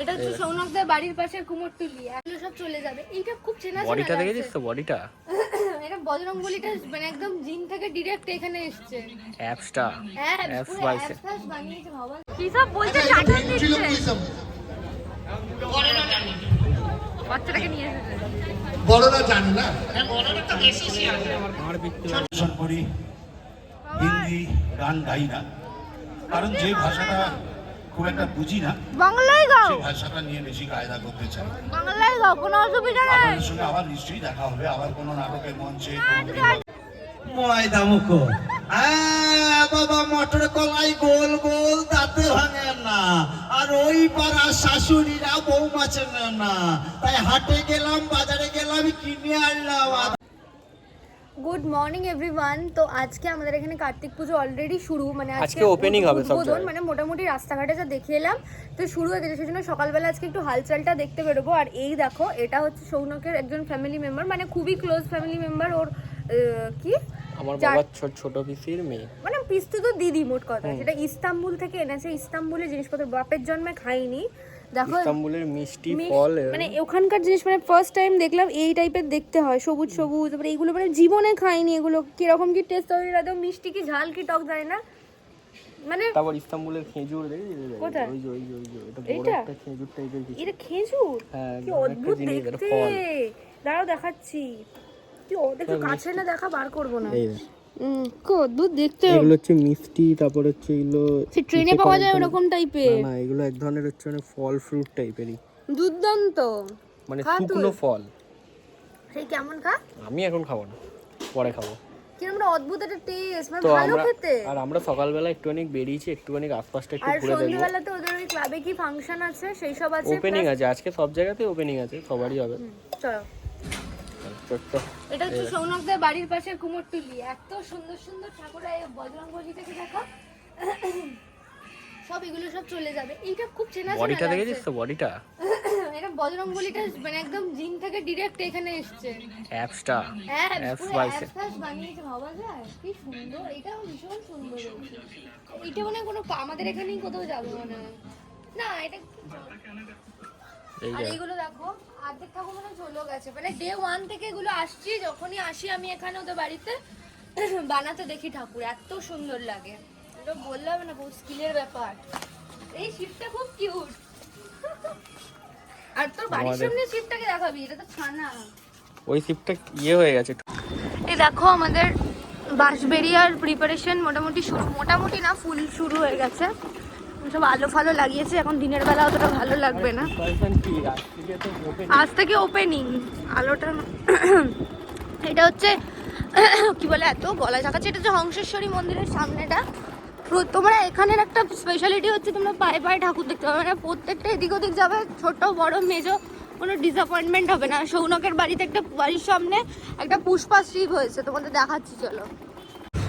এটা হচ্ছে সৌনকদের বাড়ির পাশের কুমোরটুলি এগুলো সব চলে যাবে। এইটা খুব চেনা বডিটা। দেখেছিস তো বডিটা? এটা বজরংবলিটা মানে একদম জিম থেকে ডিরেক্ট এখানে এসেছে। অ্যাপসটা। হ্যাঁ ফ্যাস বানিয়েছে বাবা। কি সব বলছে? টাটান দিচ্ছে। বাচ্চাটাকে নিয়ে এসেছে। বড়রা জানে না। করি হিন্দি গান গাই না। কারণ যে ভাষাটা খুব একটা বুঝি না। বাংলায় গাও। সেই ভাষাটা নিয়ে বেশি কায়দা করতে চাই। বাংলায় গাও কোনো অসুবিধা নেই। আপনাদের সঙ্গে আবার নিশ্চয়ই দেখা হবে আবার কোনো নাটকের মঞ্চে। ময়দা মুখো হ্যাঁ বাবা মটর কলাই গোল গোল তাতে ভাঙে না। আর ওই পাড়ার শাশুড়িরা বৌমা চেনে না। তাই হাটে গেলাম বাজারে গেলাম কিনে আনলাম। গুড মর্নিং এভরিওয়ান তো আজকে আমাদের এখানে কার্তিক পুজো অলরেডি শুরু মানে আজকে opening হবে সব উদ্বোধন। মানে মোটামুটি রাস্তাঘাটে যা দেখে এলাম তো শুরু হয়ে গেছে। সেজন্য সকালবেলা আজকে একটু হালচালটা দেখতে বেরোবো। আর এই দেখো এটা হচ্ছে সৌনকের একজন ফ্যামিলি মেম্বার মানে খুবই ক্লোজ ফ্যামিলি মেম্বার ওর কি? আমার বাবার ছোট ছোট পিসির মেয়ে। মানে পিস্তু তো দিদি মোট কথা। সেটা ইস্তাম্বুল থেকে এনেছে। ইস্তাম্বুলে জিনিসপত্র বাপের জন্মে খাইনি দেখো ইস্তাম্বুলের মিষ্টি ফল মানে ওখানকার জিনিস মানে ফার্স্ট টাইম দেখলাম এই টাইপের দেখতে হয় সবুজ সবুজ তারপরে এইগুলো মানে জীবনে খাইনি এগুলো কীরকম কি টেস্ট হবে একদম মিষ্টি কি ঝাল কি টক জানি না? মানে তারপর ইস্তাম্বুলের খেজুর দেখেছিস কোথায়? ওই যে ওই যে ওই যে এটা বড় একটা খেজুর টাইপের কিছু। এটা খেজুর? হ্যাঁ, কি অদ্ভুত দেখতে। দাঁড়াও দেখাচ্ছি। কি ওদের কাছে না দেখা বার করব না। এই দেখ। হুম, কি অদ্ভুত দেখতে। এগুলো হচ্ছে মিষ্টি তারপর হচ্ছে এগুলো সে ট্রেনে পাওয়া যায় ওরকম টাইপের না না এগুলো এক ধরনের হচ্ছে মানে ফল ফ্রুট টাইপেরই দুর্দান্ত। মানে শুকনো ফল। সেই কেমন খা? আমি এখন খাব না পরে খাব। কীরকম অদ্ভুত একটা টেস্ট মানে ভালো আমরা খেতে। আর আমরা সকালবেলা একটুখানি বেরিয়েছি একটুখানি আশপাশটা একটু ঘুরে দেখব। সন্ধ্যেবেলাতে ওদের ওই ক্লাবে কি ফাংশন আছে সেই সব আছে ওপেনিং আছে আজকে সব জায়গাতেই ওপেনিং আছে সবারই হবে। চলো। তো তো এটা হচ্ছে সৌনকদের বাড়ির পাশের কুমোরটুলি। এত সুন্দর সুন্দর ঠাকুর এই থেকে দেখো সব এগুলো সব চলে যাবে। এইটা খুব চেনা চেনা বডিটা দেখেছিস তো বডিটা? এটা বজরং বলিটা মানে একদম জিম থেকে ডিরেক্ট এখানে এসেছে। অ্যাপসটা। হ্যাঁ বানিয়েছে ভাবা যায়? কি সুন্দর এটা ভীষণ সুন্দর এটা মানে কোনো আমাদের এখানেই কোথাও যাবে মনে হয়। না এটা আর এইগুলো দেখো অর্ধেক ঠাকুর মনে চলেও গেছে। মানে ডে ওয়ান থেকে এগুলো আসছি যখনই আসি আমি এখানে ওদের বাড়িতে বানাতে দেখি ঠাকুর এত সুন্দর লাগে। এটা বললে না বহু স্কিলের ব্যাপার। এই শিপটা খুব কিউট আর তোর বাড়ির সামনে শিপটাকে দেখাবি এটা তো ছানা। ওই শিপটা ইয়ে হয়ে গেছে। এই দেখো আমাদের বাঁশবেরিয়ার প্রিপারেশন মোটামুটি শুরু মোটামুটি না ফুল শুরু হয়ে গেছে। সব আলো ফালো লাগিয়েছে এখন দিনের বেলা অতটা ভালো লাগবে না। আজ থেকে ওপেনিং আলোটা এটা হচ্ছে কি বলে এত গলা ঝাঁকাচ্ছে এটা হচ্ছে হংসেশ্বরী মন্দিরের সামনেটা। তোমরা এখানের একটা স্পেশালিটি হচ্ছে তোমরা পায়ে পায়ে ঠাকুর দেখতে পাবে। মানে প্রত্যেকটা এদিক ওদিক যাবে ছোট বড় মেজো কোনো ডিসঅ্যাপয়েন্টমেন্ট হবে না। সৌনকের বাড়িতে একটা বাড়ির সামনে একটা পুষ্পা শিব হয়েছে তোমাদের দেখাচ্ছি চলো।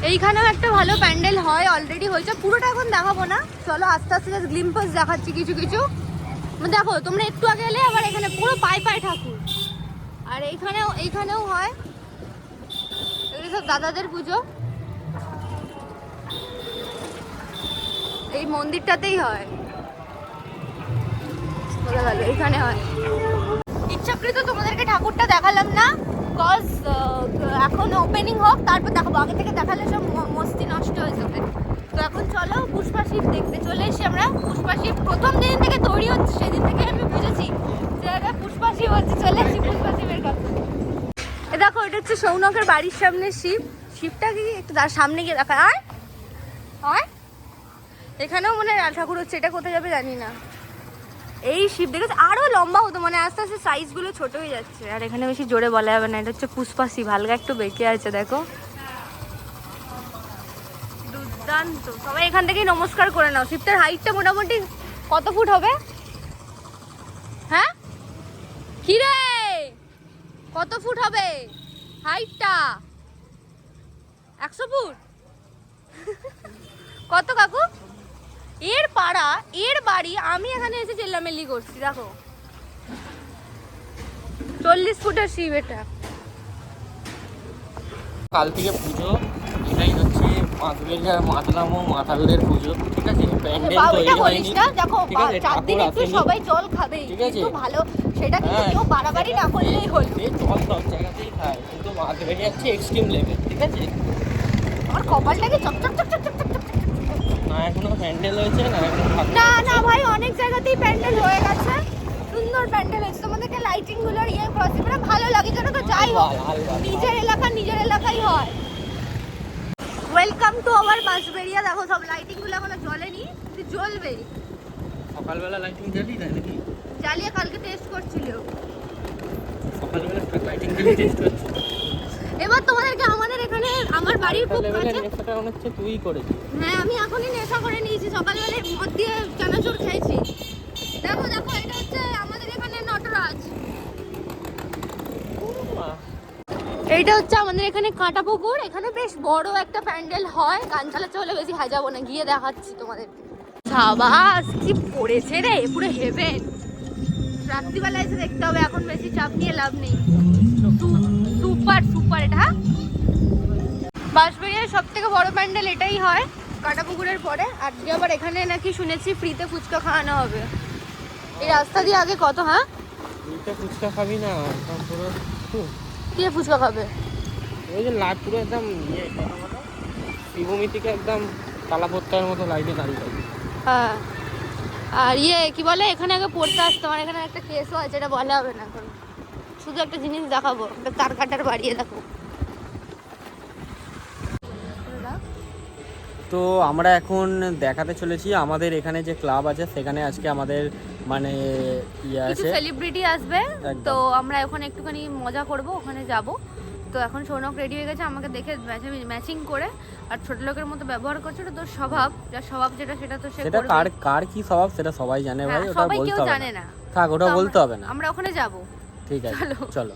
এইখানেও একটা ভালো প্যান্ডেল হয় অলরেডি হয়েছে। পুরোটা এখন দেখাবো না। চলো আস্তে আস্তে গ্লিম্পাস দেখাচ্ছি কিছু কিছু। দেখো, তোমরা একটু আগে এলে আবার এখানে পুরো পায়ে পায়ে ঠাকুর। আর এইখানেও এইখানেও হয়। এগুলো সব দাদাদের পুজো। এই মন্দিরটাতেই হয়। বোঝা গেল এইখানে হয়। ইচ্ছাকৃত তোমাদেরকে ঠাকুরটা দেখালাম না। কজ এখন ওপেনিং হোক, তারপর দেখাবো। আগে থেকে দেখালে সব মস্তি নষ্ট হয়ে যাবে। তো এখন চলো পুষ্পা শিব দেখতে। চলে এসেছি আমরা পুষ্পা শিব। প্রথম দিন থেকে তৈরি হচ্ছে, সেদিন থেকে আমি বুঝেছি যে পুষ্পা শিব হচ্ছে। চলে এসেছি পুষ্পা শিবের কাছে এ দেখো, এটা হচ্ছে সৌনকের বাড়ির সামনে শিব। শিবটা কি একটু তার সামনে গিয়ে দেখা। আর? আর? এখানেও মনে হয় ঠাকুর হচ্ছে। এটা কোথায় যাবে জানি না। এই শিব দেখেছে আরও লম্বা হতো মানে আস্তে আস্তে সাইজগুলো ছোট হয়ে যাচ্ছে। আর এখানে বেশি জোরে বলা যাবে না, এটা হচ্ছে পুষ্পা শিব হালকা একটু বেঁকে আছে, দেখো। দুর্দান্ত। সবাই এখান থেকেই নমস্কার করে নাও। শিবটার হাইটটা মোটামুটি কত ফুট হবে? হ্যাঁ? কি রে কত ফুট হবে? হাইটটা একশো ফুট? কত কাকু? এর পাড়া এর বাড়ি আমি এখানে এসে চেল্লামেল্লি করছি দেখো। চল্লিশ ফুটের শিব এটা। কাল থেকে পুজো এটাই হচ্ছে মাছবেরিয়া মাতলামো মাতালদের পুজো ঠিক আছে? প্যান্ডেল তৈরি হয়নি। দেখো ঠিক আছে চার দিন একটু সবাই জল খাবেই ঠিক আছে। ভালো সেটা কিন্তু হ্যাঁ। কেউ বাড়াবাড়ি না করলেই হলো। জল সব জায়গাতেই খায় কিন্তু মাছবেরিয়া হচ্ছে এক্সট্রিম লেভেল ঠিক আছে? আমার কপালটাকে চকচক এখনও প্যান্ডেল হয়েছে না না না ভাই অনেক জায়গাতেই প্যান্ডেল হয়ে গেছে। সুন্দর প্যান্ডেল হয়েছে। তোমাদেরকে লাইটিংগুলোর ইয়ে প্রসেসটা ভালো লাগে যেন তো যাই হোক। নিজের এলাকা নিজের এলাকাই হয়। ওয়েলকাম টু আওয়ার মাসবেরিয়া দেখো সব লাইটিংগুলো এখনও জ্বলেনি কিন্তু জ্বলবে। সকালবেলা লাইটিং জ্বালি তাই নাকি? জ্বালিয়ে কালকে টেস্ট করছিল। সকালবেলা লাইটিং জ্বালি টেস্ট হচ্ছে এবার তোমাদেরকে আমাদের এখানে আমার বাড়ির খুব কাছে মনে তুই করেছিস। হ্যাঁ আমি এখনই নেশা করে নিয়েছি। সকালবেলায় মদ দিয়ে চানাচুর খেয়েছি দেখো দেখো, এটা হচ্ছে আমাদের এখানে নটরাজ। এইটা হচ্ছে আমাদের এখানে কাঁটা পুকুর এখানে বেশ বড় একটা প্যান্ডেল হয়। গান চালাতে হলে বেশি হাজাবো না। গিয়ে দেখাচ্ছি তোমাদের সাবাস, কি পড়েছে রে! পুরো হেভেন রাত্রিবেলা এসে দেখতে হবে। এখন বেশি চাপ নিয়ে লাভ নেই। সুপার সুপার এটা হ্যাঁ? বাঁশবাড়িয়ার সব থেকে বড় প্যান্ডেল এটাই হয়। কাটা পুকুরের পরে আজকে আবার এখানে নাকি শুনেছি ফ্রিতে ফুচকা খাওয়ানো হবে। এই রাস্তা দিয়ে আগে কত হ্যাঁ? তুইটা ফুচকা খাবি না পুরো কে ফুচকা খাবে? ওই যে লাট পুরো একদম ইয়ে শিবমী থেকে একদম তালাপত্তার মতো লাইটে দাঁড়িয়ে থাকবে হ্যাঁ। আর ইয়ে কি বলে এখানে আগে পড়তে আসতো আমার এখানে একটা কেসও আছে এটা বলা হবে না এখন। শুধু একটা জিনিস দেখাবো একটা তার কাটার বাড়িয়ে দেখো। তো আমরা এখন দেখাতে চলেছি আমাদের এখানে যে ক্লাব আছে সেখানে আজকে আমাদের মানে ইয়ে আছে। সেলিব্রিটি আসবে। তো আমরা ওখানে একটুখানি মজা করব ওখানে যাব। তো এখন সৌনক রেডি হয়ে গেছে আমাকে দেখে ম্যাচিং করে। আর ছোট লোকের মতো ব্যবহার করছে ওটা তোর স্বভাব। যার স্বভাব যেটা সেটা তো সে সেটা কার কার কি স্বভাব সেটা সবাই জানে ভাই হ্যাঁ, ওটা বলতে হবে না। থাক ওটা বলতে হবে না। আমরা ওখানে যাব। ঠিক আছে চলো।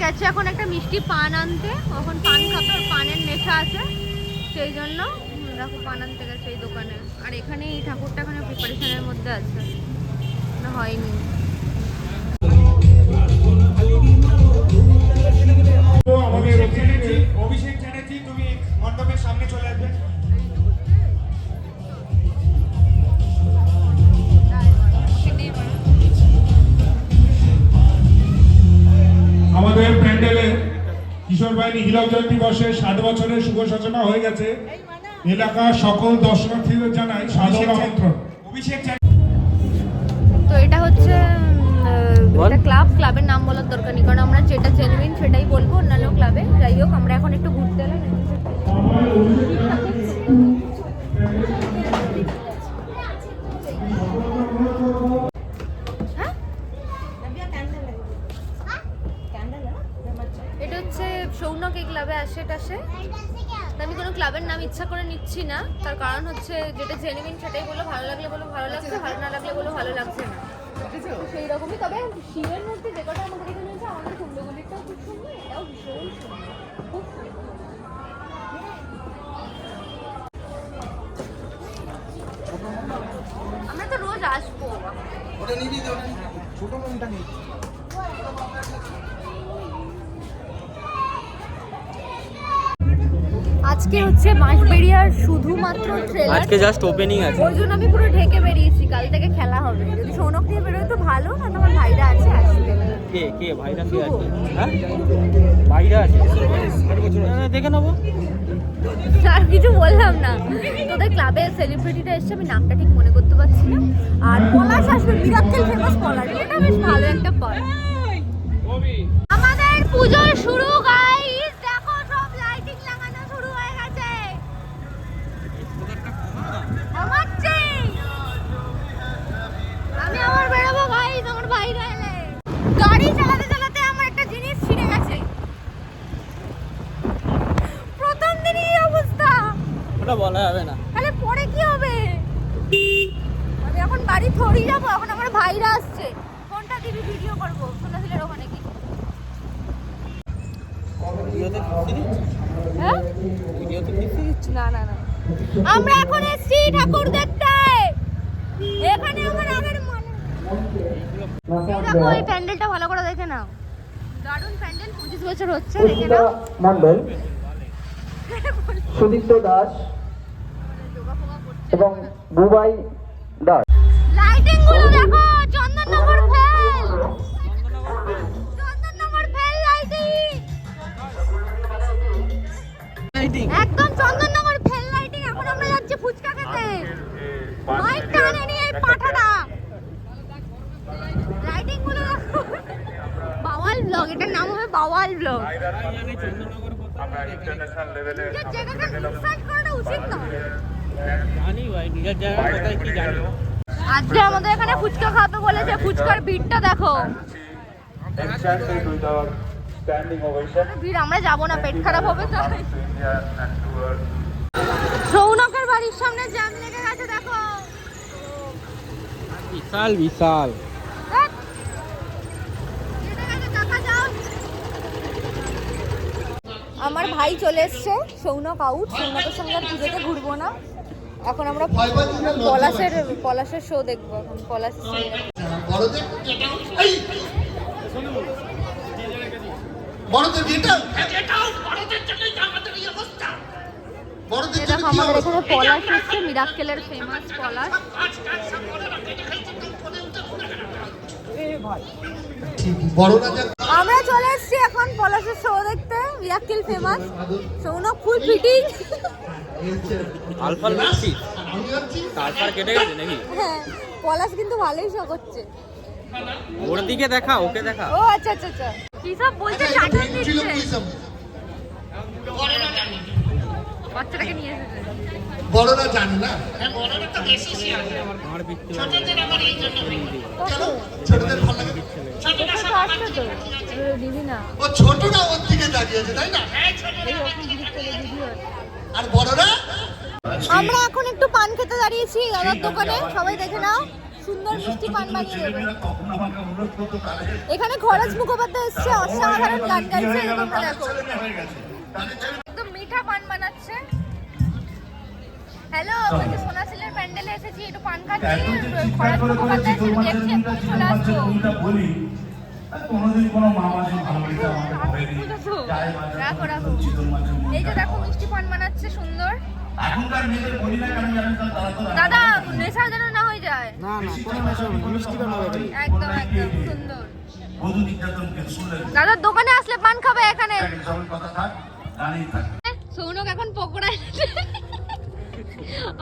গেছে এখন একটা মিষ্টি পান আনতে। এখন পান খাবে পানের নেশা আছে। সেই জন্য দেখো পান আনতে গেছে এই দোকানে। আর এখানে এই ঠাকুরটা এখানে প্রিপারেশনের মধ্যে আছে। হয়নি। অভিষেক তুমি মণ্ডপের সামনে চলে আসবে। কিশোর বাহিনী হীরক জয়ন্তী বর্ষে ষাট বছরের শুভ সূচনা হয়ে গেছে। এলাকার সকল দর্শনার্থীদের জানাই সাদর আমন্ত্রণ। অভিষেক তো এটা হচ্ছে একটা এটা ক্লাব ক্লাবের নাম বলার দরকার নেই কারণ আমরা যেটা জেনুইন সেটাই বলব অন্যান্য ক্লাবে। যাই হোক আমরা এখন একটু ঘুরতে এলাম। এই ক্লাবে আসে টাসে। আমি কোনো ক্লাবের নাম ইচ্ছা করে নিচ্ছি না। তার কারণ হচ্ছে যেটা জেনুইন সেটাই বলো ভালো লাগলে বলো ভালো লাগছে ভালো না লাগলে বলো ভালো লাগছে না। সেই রকমই তবে শিবের মধ্যে যে কটা আমাদের এখানে আছে আমাদের কুণ্ডগলিটাও খুব সুন্দর এটাও ভীষণ সুন্দর খুব আমরা তো রোজ আসব। আজকে হচ্ছে বাঁশবেড়িয়ার শুধুমাত্র ট্রেলার আজকে জাস্ট ওপেনিং আছে। ওই জন্য আমি পুরো ঢেকে বেরিয়েছি কাল থেকে খেলা হবে। যদি সৌনক নিয়ে বেরোয় তো ভালো না তোমার ভাইরা আছে আসবে কে কে? ভাইরা কে আছে? হ্যাঁ? ভাইরা আছে। দেখে নেব। আর কিছু বললাম না। তোদের ক্লাবে সেলিব্রিটিটা এসছে আমি নামটা ঠিক মনে করতে পারছি না। আর পলাশ আসবে মিরাক্কেল ফেমাস পলাশ। এটা বেশ ভালো একটা পল আমাদের পুজোর শুরু বলা যাবে না। তাহলে পরে কি হবে? আমি এখন বাড়ি থরি যাব এখন আমার ভাইরা আসছে। ফোনটা দিবি ভিডিও করব সোনাঝিলের ওখানে কি হ্যাঁ? না না না। আমরা এখন এসছি ঠাকুর দেখতে। এখানে আমার আগের মনে দেখো এই প্যান্ডেলটা ভালো করে দেখে নাও। দারুণ প্যান্ডেল পঁচিশ বছর হচ্ছে দেখে নাও। মন্ডল সুদীপ্ত দাস। এবং বুবাই ফুচকার ভিড়টা দেখো। ভিড় আমরা যাব না পেট খারাপ হবে তাই সৌনকের বাড়ির সামনে জ্যাম লেগে গেছে দেখো। বিশাল বিশাল। আমার ভাই চলে এসছে সৌনক আউট সৌনকের সঙ্গে আর পুজোতে ঘুরবো না। এখন আমরা পলাশের পলাশের শো দেখব এখন পলাশ বড়দের এই! বড়দের গেট আউট বড়দের এই জন্য কি আমাদের এখানে পলাশ এসছে মিরাক্কেলের ফেমাস পলাশ। আমরা চলে এসেছি এখন পলাশের শো দেখতে Mirakkel famous Saunak full fitting তারপর কেটে গেছে নাকি? হ্যাঁ। পলাশ কিন্তু ভালোই শো করছে। ওর দিকে দেখা ওকে দেখা। ও আচ্ছা আচ্ছা আচ্ছা। কি সব বলছে টাটা দিচ্ছে? বাচ্চাটাকে নিয়ে এসেছে। বড়রা জানে না? আমার বিক্রি কত? ছোটদের ভালো লাগে? তো? আসছে তো দিদি না। ও ছোটরা ওর দিকে দাঁড়িয়েছে তাই না? এই দিদি আর বড়রা? আমরা এখন একটু পান খেতে দাঁড়িয়েছি দাদার দোকানে সবাই দেখে নাও সুন্দর মিষ্টি পান বানিয়ে দেবে। এখানে খরচ মুখোপাধ্যায় এসছে অসাধারণ গান গাইছে তোমরা দেখো। একদম মিঠা পান বানাচ্ছে। হ্যালো বলছি সোনাশিলের প্যান্ডেলে এসেছি একটু পান খাচ্ছি খরচ মুখোপাধ্যায় এসে দেখছি চলে আসব। কোনোদিন কোনো মা মাসি ভালোবেসে আমাকে রাখো, রাখো। এই যে দেখো মিষ্টি পান বানাচ্ছে সুন্দর। এখনকার মেয়েদের বলি না কেন জানেন তো তারা তো দাদা নেশা যেন না হয়ে যায়। না না কোনো মেশো মিষ্টি কেন হবে একদম একদম সুন্দর। বধূ নির্যাতনকে শুনলেন? দাদার দোকানে আসলে পান খাবে এখানে। সবার কথা থাক দাঁড়িয়ে থাক। সৌনক এখন পকোড়া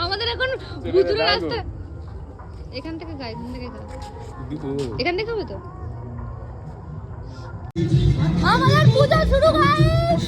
আমাদের এখন ভুতুরে রাস্তা। এখান থেকে খাই এখান থেকে খাই এখান থেকে খাবে তো? আমাদের পূজা শুরু গাইস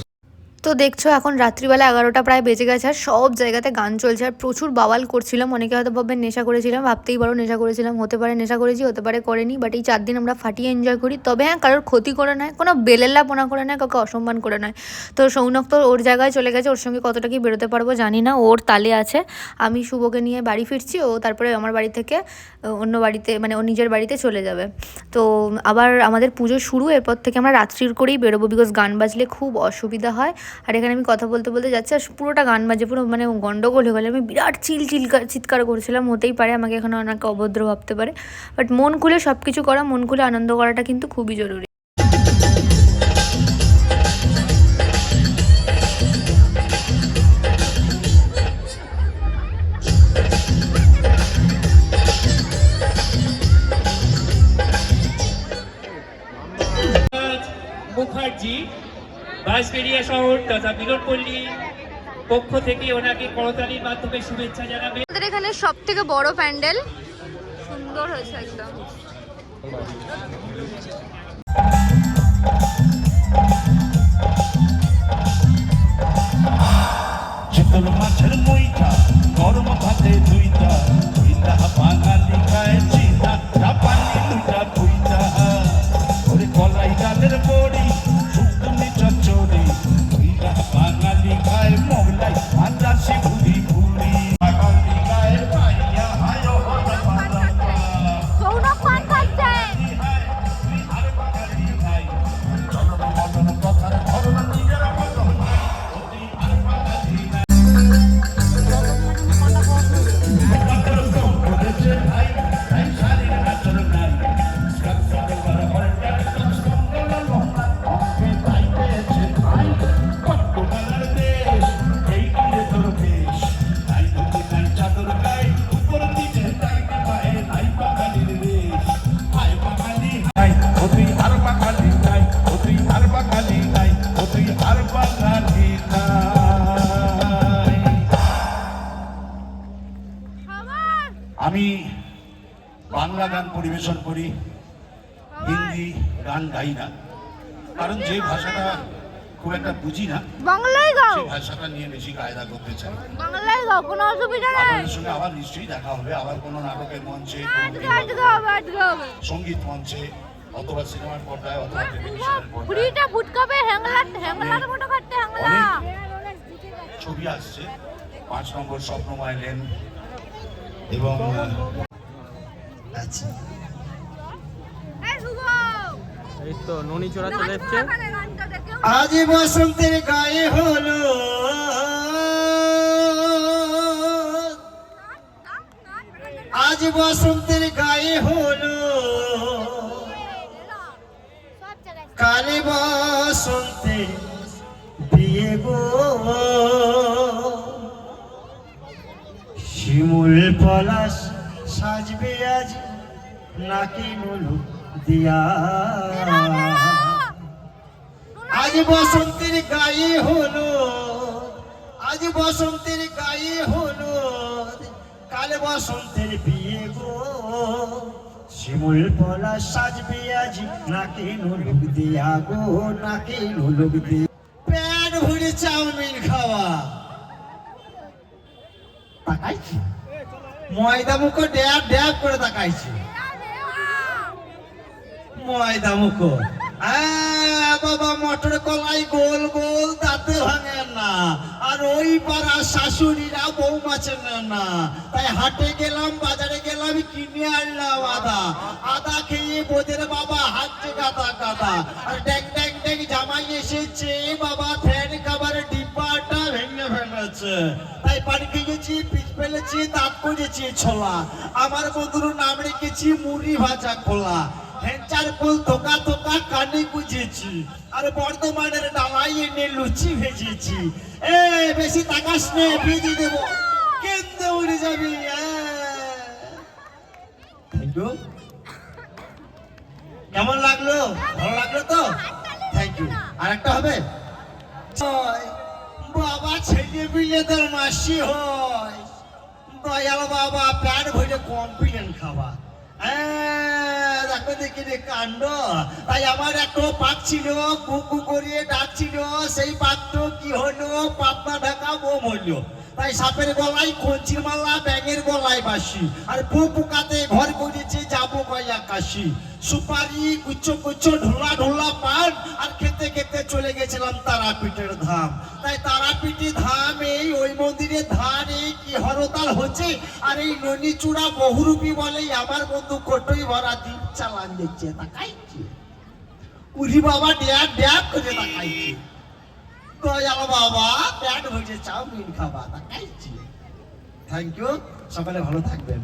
তো দেখছ এখন রাত্রিবেলা এগারোটা প্রায় বেজে গেছে আর সব জায়গাতে গান চলছে আর প্রচুর বাওয়াল করছিলাম। অনেকে হয়তো ভাববেন নেশা করেছিলাম, ভাবতেই পারো নেশা করেছিলাম, হতে পারে নেশা করেছি, হতে পারে করেনি বাট এই চার দিন আমরা ফাটিয়ে এনজয় করি। তবে হ্যাঁ কারোর ক্ষতি করে নয়, কোনো বেলেল্লাপনা করে নয়, কাউকে অসম্মান করে নয়। তো সৌনক তো ওর জায়গায় চলে গেছে, ওর সঙ্গে কতটা কি বেরোতে পারব জানি না, ওর তালে আছে। আমি শুভকে নিয়ে বাড়ি ফিরছি, ও তারপরে আমার বাড়ি থেকে অন্য বাড়িতে মানে ও নিজের বাড়িতে চলে যাবে। তো আবার আমাদের পুজো শুরু, এরপর থেকে আমরা রাত্রির করেই বেরোবো বিকজ গান বাজলে খুব অসুবিধা হয়। আর এখানে আমি কথা বলতে বলতে যাচ্ছি, আর পুরোটা গান বাজে, পুরো মানে গন্ডগোল হয়ে গেলে। আমি বিরাট চিল চিলকার চিৎকার করছিলাম, হতেই পারে আমাকে এখানে অনেকে অভদ্র ভাবতে পারে। বাট মন খুলে সব কিছু করা, মন খুলে আনন্দ করাটা কিন্তু খুবই জরুরি। বাঁশবেড়িয়া শহর তথা মিলনপল্লী পক্ষ থেকে ওনাকে করতালির মাধ্যমে শুভেচ্ছা জানাবে। আমাদের এখানে সব থেকে বড় প্যান্ডেল। সুন্দর হয়েছে একদম। চিতল মাছের মুইটা গরম ভাতে দুইটা। যে ভাষাটা খুব একটা বুঝি না। বাংলায় গাও। সেই ভাষাটা নিয়ে বেশি কায়দা করতে চাই। বাংলায় গাও কোনো অসুবিধা নেই। আপনাদের সঙ্গে আবার নিশ্চয়ই দেখা হবে আবার কোনো নাটকের মঞ্চে আজকে আজকে হবে আজকে হবে। সংগীত মঞ্চে অথবা সিনেমার পর্দায় অথবা টেলিভিশনের পর্দায়। ফুড়িটা ফুটকাবে হ্যাংলা হ্যাংলার মতো কাটতে হ্যাংলা ছবি আসছে। পাঁচ নম্বর স্বপ্নময় লেন এবং আচ্ছা। এই তো ননি চোরা চলে এসছে। আজ বসন্তের গায়ে হলো আজ বসন্তের গায়ে হলো কালে বসন্তে বিয়ে গো। শিমুল পলাশ সাজবে আজ নাকি নুলু। দিয়া। আজ বসন্তের গায়ে হলো আজ বসন্তের গায়ে হলো কাল বসন্তের বিয়ে গো। শিমুল পলা সাজবে আজ, নাকি নুলুক দিয়া গো, নাকি নুলুক দিয়া। পেট ভরে চাউমিন খাওয়া। তাকাইছি? ময়দা মুখ ড্যাব ড্যাব করে তাকাইছি। ময়দা মুখো বাবা, মটর কলাই গোল গোল তাতে ভাঙে না। আর ওই পাড়া শাশুড়িরা বউ মাছের না তাই হাটে গেলাম, বাজারে গেলাম, কিনে আনলাম আদা। আদা খেয়ে বোদের বাবা হাঁটছে গাদা গাদা। আর ড্যাং ড্যাং ড্যাং জামাই এসেছে, বাবা ফ্যান খাবার ডিব্বাটা ভেঙে ফেলেছে। তাই পানি খেয়েছি পিচ ফেলেছি, দাঁত করেছি ছোলা। আমার বন্ধুর নাম রেখেছি, মুড়ি ভাজা খোলা। হেঞ্চার ফুল থোকা থোকা কানে গুজেছি। আর বর্ধমানের ডালাই এনে লুচি ভেজেছি। এ বেশি তাকাস নে ভেজে দেবো। কেন্দ্রে উড়ে যাবি কেমন লাগল? ভালো লাগল তো? Thank you. আর একটা হবে? বাবা ছেলে তোর মাসি হয়। দয়াল বাবা প্যাট ভরে কমপ্লেন হ্যাঁ, দেখো দেখি রে কাণ্ড। তাই আমার একটা পাত ছিল, কুকু করিয়ে ডাকছিল, সেই পাত্র কি হলো? পাপনা ঢাকা বোম হলো তাই সাপের গলায় কঞ্চির মালা, ব্যাঙের গলায় বাসি আর পু পোকাতে ঘর করেছে যাব কয় আকাশি। সুপারি কুচ্চ কুচ্চ ঢোলা ঢোলা পান, আর খেতে খেতে চলে গেছিলাম তারাপীঠের ধাম। তাই তারাপীঠে ধাম এই, ওই মন্দিরে ধান এই, কি হরতাল হচ্ছে? আর এই ননি চূড়া বহুরূপী বলেই আমার বন্ধু কোটই ভরা দ্বীপ চালান দিচ্ছে, তাকাইছে। উরি বাবা ড্যাব ড্যাব করে তাকাইছে। চাউমিন খাবা তাকাইছে থ্যাংক ইউ সকালে ভালো থাকবেন।